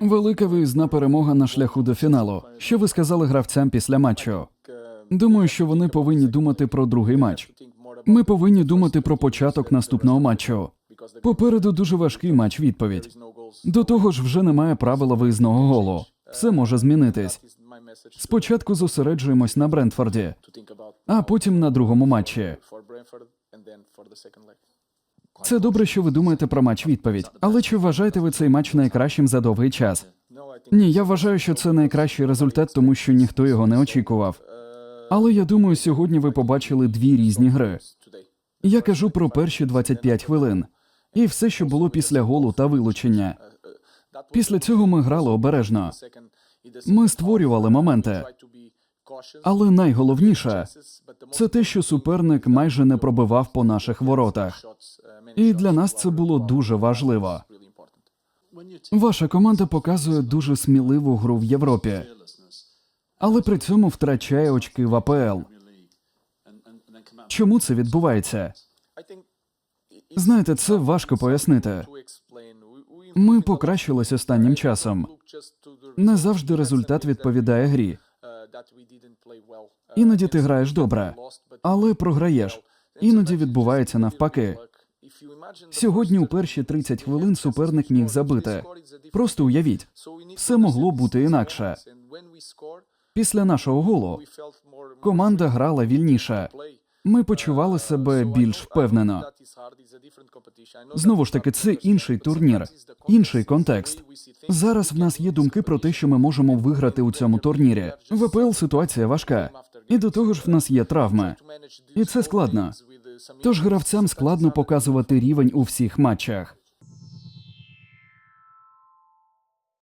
Велика виїзна перемога на шляху до фіналу. Що ви сказали гравцям після матчу? Думаю, що вони повинні думати про другий матч. Ми повинні думати про початок наступного матчу. Попереду дуже важкий матч відповідь. До того ж, вже немає правила виїзного голу. Все може змінитись. Спочатку зосереджуємось на Брентфорді, а потім на другому матчі. Це добре, що ви думаєте про матч відповідь. Але чи вважаєте ви цей матч найкращим за довгий час? Ні, я вважаю, що це найкращий результат, тому що ніхто його не очікував. Але я думаю, сьогодні ви побачили дві різні гри. Я кажу про перші 25 хвилин і все, що було після голу та вилучення. Після цього ми грали обережно. Ми створювали моменти. Але найголовніше це те, що суперник майже не пробивав по наших воротах. І для нас це було дуже важливо. Ваша команда показує дуже сміливу гру в Європі, але при цьому втрачає очки в АПЛ. Чому це відбувається? Знаєте, це важко пояснити. Ми покращились останнім часом. Не завжди результат відповідає грі. Іноді ти граєш добре, але програєш. Іноді відбувається навпаки. Сьогодні у перші 30 хвилин суперник міг забити. Просто уявіть, все могло бути інакше. Після нашого голу команда грала вільніше. Ми почували себе більш впевнено. Знову ж таки, це інший турнір, інший контекст. Зараз в нас є думки про те, що ми можемо виграти у цьому турнірі. В АПЛ ситуація важка, і до того ж в нас є травми. І це складно. Тож гравцям складно показувати рівень у всіх матчах.